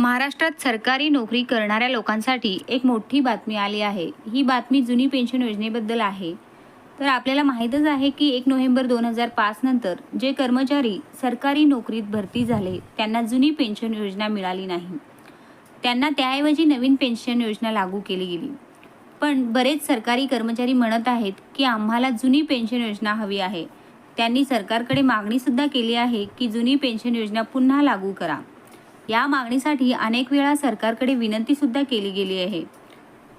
महाराष्ट्रात सरकारी नोकरी करणाऱ्या लोकांसाठी एक मोठी बातमी आली आहे. ही बातमी जुनी पेन्शन योजनेबद्दल आहे. तर आपल्याला माहीतच आहे की एक नोव्हेंबर दोन हजार पाच नंतर जे कर्मचारी सरकारी नोकरीत भरती झाले त्यांना जुनी पेन्शन योजना मिळाली नाही. त्यांना त्याऐवजी नवीन पेन्शन योजना लागू केली गेली. पण बरेच सरकारी कर्मचारी म्हणत आहेत की आम्हाला जुनी पेन्शन योजना हवी आहे. त्यांनी सरकारकडे मागणीसुद्धा केली आहे की जुनी पेन्शन योजना पुन्हा लागू करा. या मागणीसाठी अनेक वेळा सरकारकडे विनंतीसुद्धा केली गेली आहे.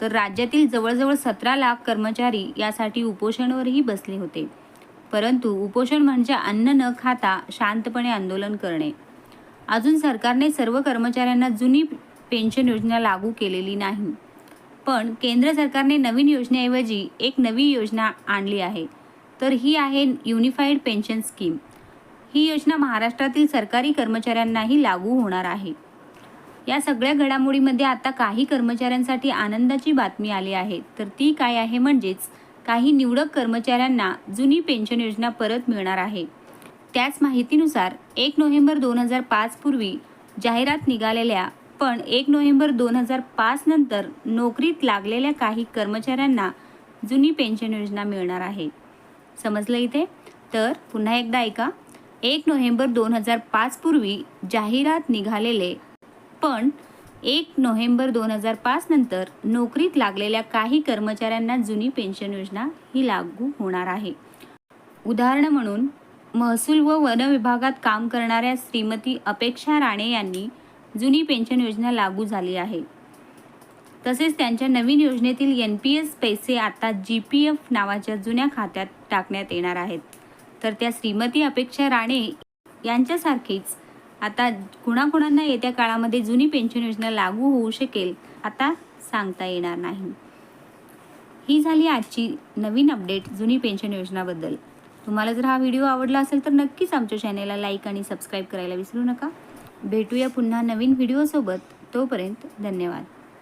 तर राज्यातील जवळजवळ सतरा लाख कर्मचारी यासाठी उपोषणवरही बसले होते. परंतु उपोषण म्हणजे अन्न न खाता शांतपणे आंदोलन करणे. अजून सरकारने सर्व कर्मचाऱ्यांना जुनी पेन्शन योजना लागू केलेली नाही. पण केंद्र सरकारने नवीन योजनेऐवजी एक नवी योजना आणली आहे. तर ही आहे युनिफाईड पेन्शन स्कीम. ही योजना महाराष्ट्रातील सरकारी कर्मचाऱ्यांनाही लागू होणार आहे. या सगळ्या घडामोडीमध्ये आता काही कर्मचाऱ्यांसाठी आनंदाची बातमी आली आहे. तर ती काय आहे म्हणजेच काही निवडक कर्मचाऱ्यांना जुनी पेन्शन योजना परत मिळणार आहे. त्याच माहितीनुसार एक नोव्हेंबर दोन हजार पाच पूर्वी जाहिरात निघालेल्या पण एक नोव्हेंबर दोन हजार पाच नंतर नोकरीत लागलेल्या काही कर्मचाऱ्यांना जुनी पेन्शन योजना मिळणार आहे. समजलं इथे? तर पुन्हा एकदा ऐका. एक नोव्हेंबर दोन हजार पाच पूर्वी जाहिरात निघालेले. पण एक नोव्हेंबर दोन हजार पाच नंतर नोकरीत लागलेल्या काही कर्मचाऱ्यांना जुनी पेन्शन योजना ही लागू होणार आहे. उदाहरण म्हणून महसूल व वन विभागात काम करणाऱ्या श्रीमती अपेक्षा राणे यांनी जुनी पेन्शन योजना लागू झाली आहे. तसेच त्यांच्या नवीन योजनेतील एन पी एस पैसे आता जी पी एफ नावाच्या जुन्या खात्यात टाकण्यात येणार आहेत. तर त्या श्रीमती अपेक्षा राणे यांच्यासारखीच आता कुणाकुणांना येत्या काळामध्ये जुनी पेन्शन योजना लागू होऊ शकेल आता सांगता येणार नाही. ही झाली आजची नवीन अपडेट जुनी पेन्शन योजनाबद्दल. तुम्हाला जर हा व्हिडिओ आवडला असेल तर नक्कीच आमच्या चॅनेलला लाईक आणि सबस्क्राईब करायला विसरू नका. भेटूया पुन्हा नवीन व्हिडिओसोबत तोपर्यंत धन्यवाद.